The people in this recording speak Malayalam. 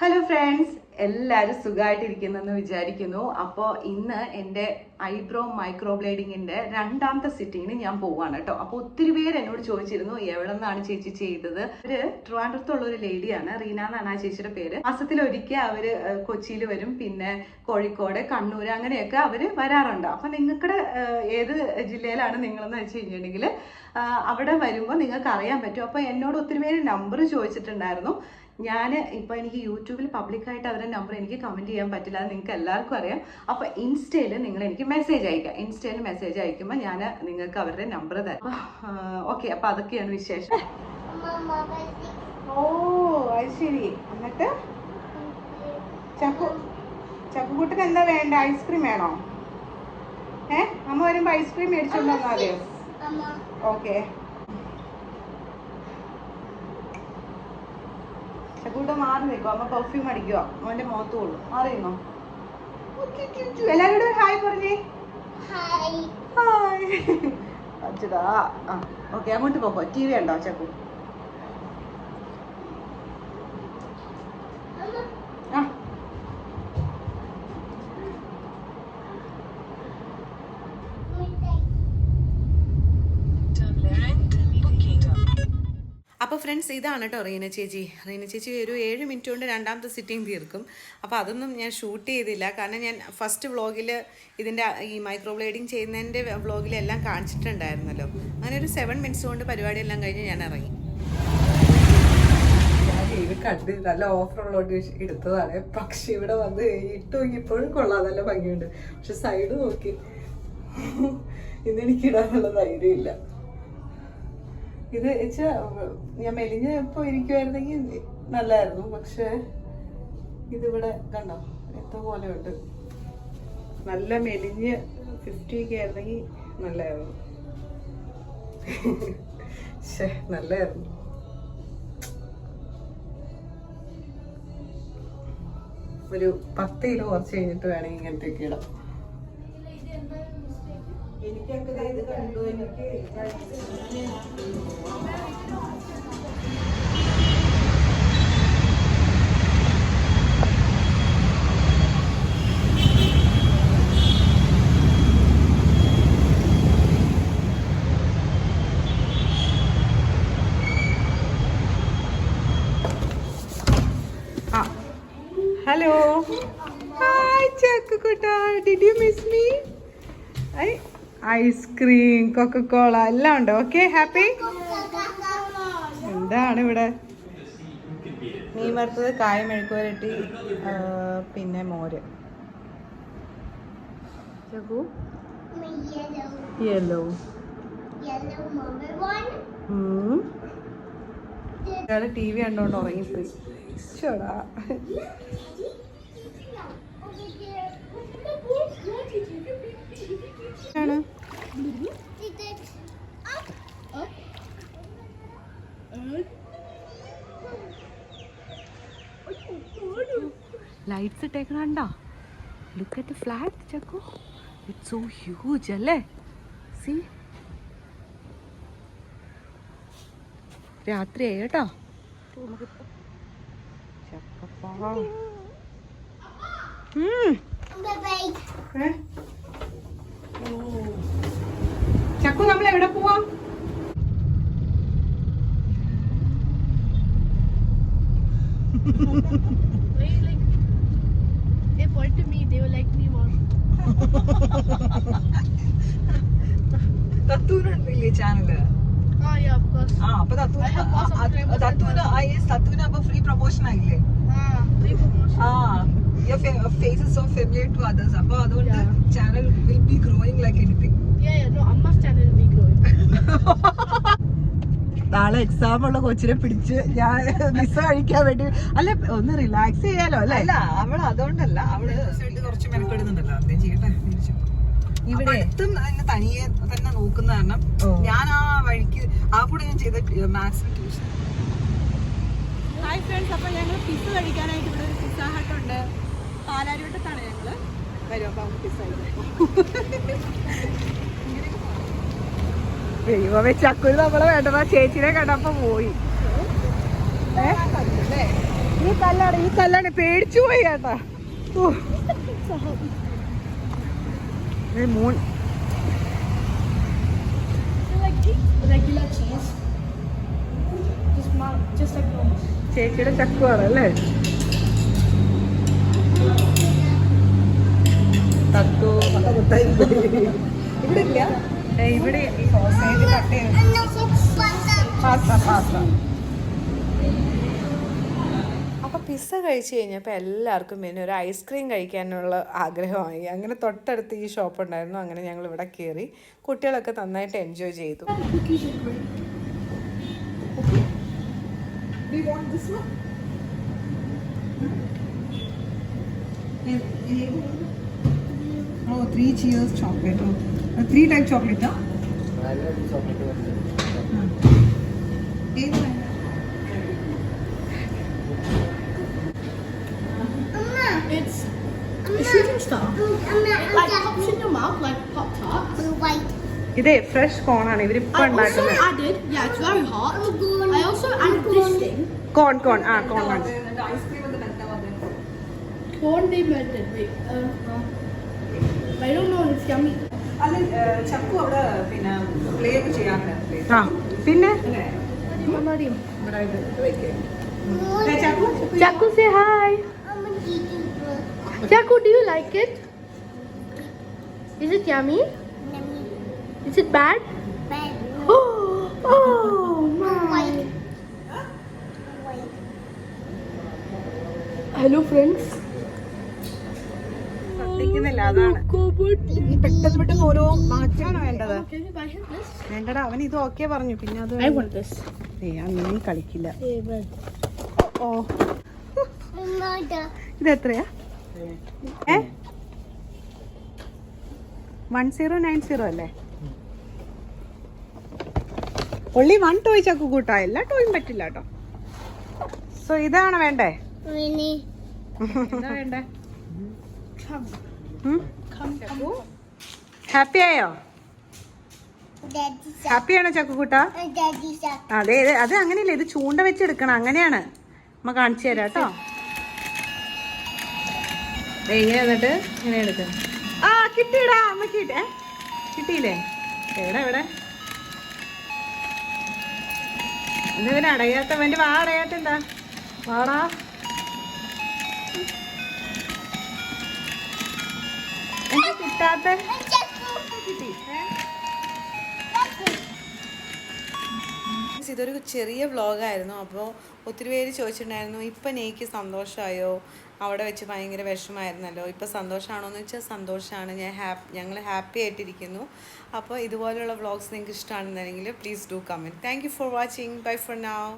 ഹലോ ഫ്രണ്ട്സ് എല്ലാവരും സുഖമായിട്ടിരിക്കുന്നെന്ന് വിചാരിക്കുന്നു. അപ്പോൾ ഇന്ന് എന്റെ ഐബ്രോ മൈക്രോ ബ്ലേഡിങ്ങിന്റെ രണ്ടാമത്തെ സിറ്റിങ്ങിന് ഞാൻ പോവാണ് കേട്ടോ. അപ്പോൾ ഒത്തിരി പേര് എന്നോട് ചോദിച്ചിരുന്നു എവിടെ നിന്നാണ് ചേച്ചി ചെയ്തത്? ഒരു ട്രിവാൻഡ്രത്തുള്ള ഒരു ലേഡിയാണ് റീന എന്നാണ് ആ ചേച്ചിയുടെ പേര്. മാസത്തിൽ ഒരിക്കൽ അവർ കൊച്ചിയിൽ വരും പിന്നെ കോഴിക്കോട് കണ്ണൂർ അങ്ങനെയൊക്കെ അവർ വരാറുണ്ട്. അപ്പം നിങ്ങളുടെ ഏത് ജില്ലയിലാണ് നിങ്ങളെന്ന് വെച്ച് കഴിഞ്ഞിട്ടുണ്ടെങ്കിൽ അവിടെ വരുമ്പോൾ നിങ്ങൾക്ക് അറിയാൻ പറ്റും. അപ്പോൾ എന്നോട് ഒത്തിരി പേര് നമ്പർ ചോദിച്ചിട്ടുണ്ടായിരുന്നു. ഞാൻ ഇപ്പോൾ എനിക്ക് യൂട്യൂബിൽ പബ്ലിക്കായിട്ട് അവരുടെ നമ്പർ എനിക്ക് കമന്റ് ചെയ്യാൻ പറ്റില്ല അത് നിങ്ങൾക്ക് എല്ലാവർക്കും അറിയാം. അപ്പോൾ ഇൻസ്റ്റയിൽ നിങ്ങൾ എനിക്ക് മെസ്സേജ് അയക്കുക ഇൻസ്റ്റയിൽ മെസ്സേജ് അയക്കുമ്പോൾ ഞാൻ നിങ്ങൾക്ക് അവരുടെ നമ്പർ തരാം. ഓക്കെ അപ്പോൾ അതൊക്കെയാണ് വിശേഷം. ഓ അത് ശരി എന്നിട്ട്? ചക്കു ചക്കുകൂട്ടിന് എന്താ വേണ്ട? ഐസ്ക്രീം വേണോ? ഏ? അമ്മ വരുമ്പോൾ ഐസ്ക്രീം മേടിച്ചോണ്ട് മതിയോ? ഓക്കെ ചക്കൂട്ട മാറി നിൽക്കും അമ്മ പെർഫ്യൂം അടിക്കുക അവന്റെ മുഖത്ത് കൊള്ളും. മാറിയുന്നോ എല്ലാവരോടും ഹായ് പറഞ്ഞേ. ഹായ്. അച്ഛതാ ആ ഓക്കെ അങ്ങോട്ട് പോക്കോ. ടി വി ഉണ്ടോ ചക്കു ആ അപ്പോൾ ഫ്രണ്ട്സ് ഇതാണ് കേട്ടോ റീന ചേച്ചി. റീന ചേച്ചി ഒരു ഏഴ് മിനിറ്റ് കൊണ്ട് രണ്ടാമത്തെ സിറ്റിംഗ് തീർക്കും. അപ്പോൾ അതൊന്നും ഞാൻ ഷൂട്ട് ചെയ്തില്ല. കാരണം ഞാൻ ഫസ്റ്റ് വ്ളോഗിൽ ഇതിന്റെ ഈ മൈക്രോ ബ്ലേഡിങ് ചെയ്യുന്നതിന്റെ വ്ളോഗിലെല്ലാം കാണിച്ചിട്ടുണ്ടായിരുന്നല്ലോ. അങ്ങനെ ഒരു സെവൻ മിനിറ്റ്സ് കൊണ്ട് പരിപാടിയെല്ലാം കഴിഞ്ഞ് ഞാൻ ഇറങ്ങി. ഇത് കണ്ട് നല്ല ഓഫർ ഉള്ളതുകൊണ്ട് എടുത്തതാണ്. പക്ഷെ ഇവിടെ വന്ന് ഇട്ട് നോക്കിയപ്പോഴും കൊള്ളാം. നല്ല ഭംഗിയുണ്ട്. പക്ഷെ സൈഡ് നോക്കി. ഇടാനുള്ള ധൈര്യമില്ല. ഇത് ഞാൻ മെലിഞ്ഞപ്പോ ഇരിക്കുമായിരുന്നെങ്കിൽ നല്ലായിരുന്നു. പക്ഷെ ഇതിവിടെ കണ്ടോ എത്ര പോലെ ഉണ്ട് നല്ല മെലിഞ്ഞ് ഫിഫ്റ്റി ഒക്കെ ആയിരുന്നെങ്കിൽ നല്ലായിരുന്നു. ശേ നല്ലായിരുന്നു. ഒരു പത്ത് കിലോ കുറച്ച് കഴിഞ്ഞിട്ട് വേണമെങ്കിൽ ഇങ്ങനത്തെയൊക്കെ ഇടാം. എനിക്കൊക്കെ ഇത് കണ്ടു എനിക്ക് hello hi ചക്കുക്കുട്ട did you miss me I ice cream Coca Cola എല്ലാം ഉണ്ട്? ഓക്കെ ഹാപ്പി എന്താണ് ഇവിടെ? മീൻ വറുത്തത് കായ മെഴുക്കുവരട്ടി പിന്നെ മോര്. യെല്ലോ ടി വി കണ്ടോണ്ട് ഉറങ്ങിപ്പോയി ചോടാ ആണ്. Lights ഇട്ടേക്കണ look at flat Chakku. It's so huge അല്ലേ? സി രാത്രിയായി കേട്ടോ. നമുക്ക് ചക്കപ്പാ ഉം. ഏ? ഓ. ചക്കു നമ്മൾ എവിടെ പോവാം They like they point to me, they will like me more. തത്തൂനുണ്ടല്ലേ ചാനൽ ആ അപ്പൊ തത്തൂന് തത്തൂന് തത്തൂന് അപ്പൊ ഫ്രീ പ്രൊമോഷൻ ആയില്ലേ? ടു അതേഴ്സ് അപ്പൊ അതുകൊണ്ട് Yeah. channel will be growing like anything. Yeah, yeah, no, Amma's channel will be growing. നാളെ എക്സാം ഉള്ള കൊച്ചിനെ പിടിച്ച് ഞാൻ മിസ് കഴിക്കാൻ വേണ്ടി അല്ല ഒന്ന് റിലാക്സ് ചെയ്യാലോ അല്ലേ? അല്ല അവൾ അതുകൊണ്ടല്ല അവൾ കുറച്ച് മെനക്കെടുന്നുണ്ടല്ലോ അതേ ചെയ്യട്ടെ ഇവിടെ തനിയെ കാരണം ഞാൻ ആ വഴിക്ക് ആ കൂടെ ഞാൻ ചെയ്ത മാത്സ് ട്യൂഷൻ ഹായ് ഫ്രണ്ട്സ് അപ്പോൾ ഞങ്ങൾ പിസ്സ കഴിക്കാനായിട്ട് ഇവിടെ ഒരു പിസ്സ ഹട്ട് ഉണ്ട്. പാലാരിവട്ടത്താണ് ഞങ്ങൾ വരും നമുക്ക് പിസ്സ ദൈവമേ ചക്കുരു നമ്മളെ വേണ്ടതാ. ചേച്ചിനെ കണ്ടപ്പോ പോയി? ഈ തല്ലാണ് ഈ തല്ലാണ്. പേടിച്ചു പോയി കേട്ടാ. ചേച്ചിയുടെ ചക്കുവാണ് അല്ലേ? തത്തു. ഇവിടെ ഇല്ല ഇവിടെ പാസ്ത പാസ്ത അപ്പോൾ പിസ്സ കഴിച്ച് കഴിഞ്ഞപ്പോൾ എല്ലാവർക്കും പിന്നെ ഒരു ഐസ്ക്രീം കഴിക്കാനുള്ള ആഗ്രഹമായി അങ്ങനെ തൊട്ടടുത്ത് ഈ ഷോപ്പ് ഉണ്ടായിരുന്നു അങ്ങനെ ഞങ്ങൾ ഇവിടെ കയറി കുട്ടികളൊക്കെ നന്നായിട്ട് എൻജോയ് ചെയ്തു? Oh, three cheers chocolate. Oh, uh, three type chocolate, huh? ഏത് വേണം? It's ഇതേ ഫ്രഷ് കോണാണ് ഇവരിപ്പോ ഉണ്ടാക്കുന്നത്. കോൺ കോൺ ആ കോൺ uh, uh, ചക്കു അവിടെ പിന്നെ ഇവിടെ ഇത് വെക്കേ ചക്കു say hi. Jaku, do you like it? Is it it bad? Oh, my. Hello, friends. അതാണ്. ഈ പെട്ടെന്ന് പെട്ടെന്ന് ഓരോ മാറ്റാണ് വേണ്ടത്? വേണ്ടടാ അവൻ ഇത് ഓക്കെ പറഞ്ഞു. പിന്നെ അത് I want this. ഏ അങ്ങനെ കളിക്കില്ല. ഓ ഇത് എത്രയാ? ഏ? വൺ സീറോ നയൻ സീറോ അല്ലേ? ഒള്ളി വൺ ടോയ് ചക്കു കൂട്ടാ. എല്ലാ ടോയും പറ്റില്ല കേട്ടോ സോ ഇതാണ് വേണ്ടേ. ഹാപ്പി ആയോ? ഹാപ്പിയാണോ ചക്കുകൂട്ടാ അതെ അതെ അത് അങ്ങനെയല്ല ഇത് ചൂണ്ട വെച്ചെടുക്കണം അങ്ങനെയാണ്. അമ്മ കാണിച്ചു തരാം കേട്ടോ എങ്ങനെയാന്നിട്ട് ഇങ്ങനെ എടുക്കാം ആ കിട്ടിയടാ അമ്മ കിട്ടേ. കിട്ടിയില്ലേ? എവിടെ എവിടെ? എന്തിനാ അടയാത്ത വേണ്ടി വാ അടയാത്ത എന്താ? വാടാ. എന്താ കിട്ടാത്ത? കിട്ടി? ഏ? ഇതൊരു ചെറിയ വ്ളോഗായിരുന്നു. അപ്പോൾ ഒത്തിരി പേര് ചോദിച്ചിട്ടുണ്ടായിരുന്നു ഇപ്പം നെയ്ക്ക് സന്തോഷമായോ അവിടെ വെച്ച് ഭയങ്കര വിഷമായിരുന്നല്ലോ. ഇപ്പം സന്തോഷമാണോ എന്ന് വെച്ചാൽ സന്തോഷമാണ് ഞാൻ ഹാപ്പി ഞങ്ങൾ ഹാപ്പി ആയിട്ടിരിക്കുന്നു. അപ്പോൾ ഇതുപോലെയുള്ള വ്ളോഗ്സ് നിങ്ങൾക്ക് ഇഷ്ടമാണെന്നുണ്ടെങ്കിൽ please do comment thank you for watching bye for now